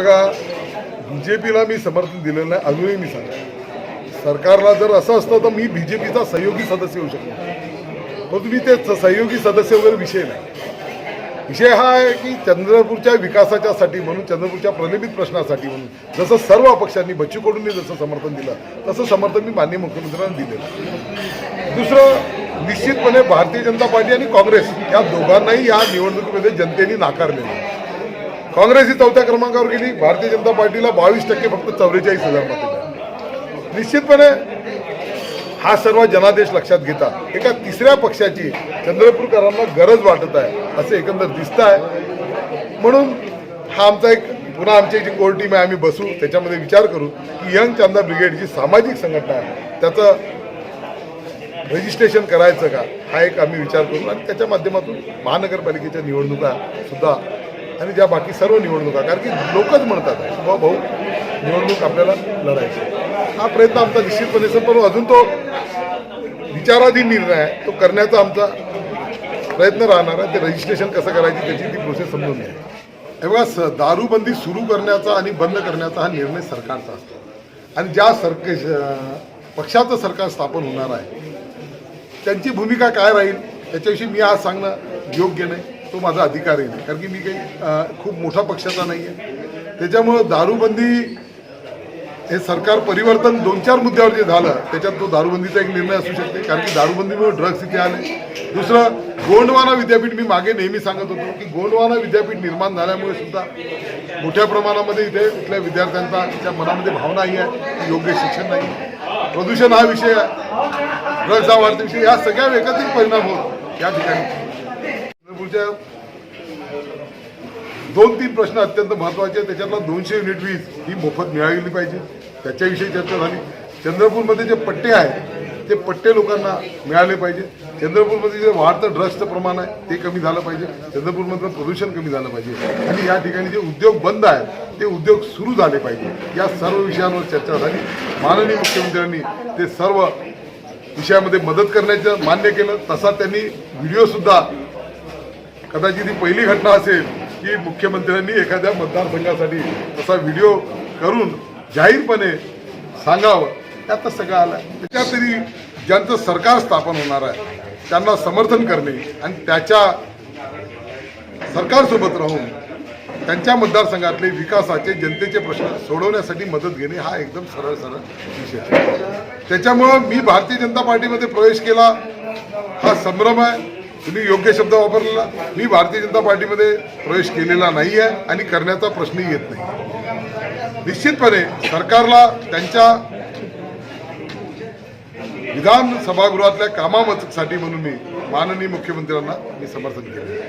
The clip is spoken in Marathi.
बघा बी जे पीला मी समर्थन दिलेलं नाही अजूनही मी सांगतो. सरकारला जर असं असतं तर मी बी जे पीचा सहयोगी सदस्य होऊ शकतो. परंतु मी ते सहयोगी सदस्य वगैरे विषय नाही. विषय हा आहे की चंद्रपूरच्या विकासाच्यासाठी म्हणून चंद्रपूरच्या प्रलंबित प्रश्नासाठी म्हणून जसं सर्व पक्षांनी बच्चू कडूंनी जसं समर्थन दिलं तसं समर्थन मी माननीय मुख्यमंत्र्यांना दिलेलं दुसरं निश्चितपणे भारतीय जनता पार्टी आणि काँग्रेस या दोघांनाही या निवडणुकीमध्ये जनतेने नाकारलेलं आहे. काँग्रेस ही चौथ्या क्रमांकावर गेली. भारतीय जनता पार्टीला बावीस टक्के फक्त चौवेचाळीस हजार मतं निश्चितपणे हा सर्व जनादेश लक्षात घेता एका तिसऱ्या पक्षाची चंद्रपूरकरांना गरज वाटत आहे असं एकंदर दिसत आहे म्हणून हा आमचा एक पुन्हा आमची जी कोर टीम आहे आम्ही बसू त्याच्यामध्ये विचार करू की यंग चांदा ब्रिगेड जी सामाजिक संघटना आहे. त्याचं रजिस्ट्रेशन करायचं का हा एक आम्ही विचार करू. आणि त्याच्या माध्यमातून महानगरपालिकेच्या निवडणुका सुद्धा आणि ज्या बाकी सर्व निवडणुका कारण की लोकच म्हणतात बाबा भाऊ निवडणूक आपल्याला लढायची हा प्रयत्न आमचा निश्चितपणे असेल पण अजून तो विचाराधीन निर्णय आहे तो करण्याचा आमचा प्रयत्न राहणार आहे. ते रजिस्ट्रेशन कसं करायची त्याची ती प्रोसेस समजून घ्या तेव्हा स दारूबंदी सुरू करण्याचा आणि बंद करण्याचा हा निर्णय सरकारचा असतो. आणि ज्या सरक पक्षाचं सरकार स्थापन होणार आहे त्यांची भूमिका काय राहील त्याच्याविषयी मी आज सांगणं योग्य नाही. तो माझा अधिकार नाही कारण की मी काही खूप मोठा पक्षाचा नाही आहे त्याच्यामुळं दारूबंदी हे सरकार परिवर्तन दोन चार मुद्द्यावर जे झालं त्याच्यात तो दारूबंदीचा एक निर्णय असू शकते. कारण की दारूबंदीमुळे ड्रग्स इथे आले. दुसरं गोंडवाना विद्यापीठ मी मागे नेहमी सांगत होतो की गोंडवाना विद्यापीठ निर्माण झाल्यामुळे सुद्धा मोठ्या प्रमाणामध्ये इथे इथल्या विद्यार्थ्यांचा त्या मनामध्ये भावना ही आहे योग्य शिक्षण नाही. प्रदूषण हा विषय आहे. ड्रग्स हा वाढता विषय. या सगळ्या एकत्रित परिणाम होत या ठिकाणी. चंद्रपूरच्या दोन तीन प्रश्न अत्यंत महत्त्वाचे आहेत. त्याच्यातला दोनशे युनिट वीज ही मोफत मिळाली पाहिजे. त्याच्याविषयी चर्चा झाली. चंद्रपूरमध्ये जे पट्टे आहेत ते पट्टे लोकांना मिळाले पाहिजे. चंद्रपूरमध्ये जे वाढतं ड्रग्सचं प्रमाण आहे ते कमी झालं पाहिजे. चंद्रपूरमधलं प्रदूषण कमी झालं पाहिजे. आणि या ठिकाणी जे उद्योग बंद आहेत ते उद्योग सुरू झाले पाहिजे. या सर्व विषयांवर चर्चा झाली. माननीय मुख्यमंत्र्यांनी ते सर्व विषयामध्ये मदत करण्याचं मान्य केलं. तसा त्यांनी व्हिडिओसुद्धा कदाचित ही पहिली घटना असेल की मुख्यमंत्र्यांनी एखाद्या मतदारसंघासाठी तसा व्हिडिओ करून जाहीरपणे सांगावं. त्यात सगळं आलं. त्याच्यात तरी ज्यांचं सरकार स्थापन होणार आहे त्यांना समर्थन करणे आणि त्याच्या सरकारसोबत राहून त्यांच्या मतदारसंघातले विकासाचे जनतेचे प्रश्न सोडवण्यासाठी मदत घेणे हा एकदम सरळ सरळ विषय आहे. त्याच्यामुळं मी भारतीय जनता पार्टीमध्ये प्रवेश केला. हा संभ्रम आहे. तुम्ही योग्य शब्द वापरलेला मी भारतीय जनता पार्टीमध्ये प्रवेश केलेला नाही आहे आणि करण्याचा प्रश्नही येत नाही. निश्चितपणे सरकारला त्यांच्या विधान सभागृहातल्या कामासाठी म्हणून मी माननीय मुख्यमंत्र्यांना मी समर्थन केले.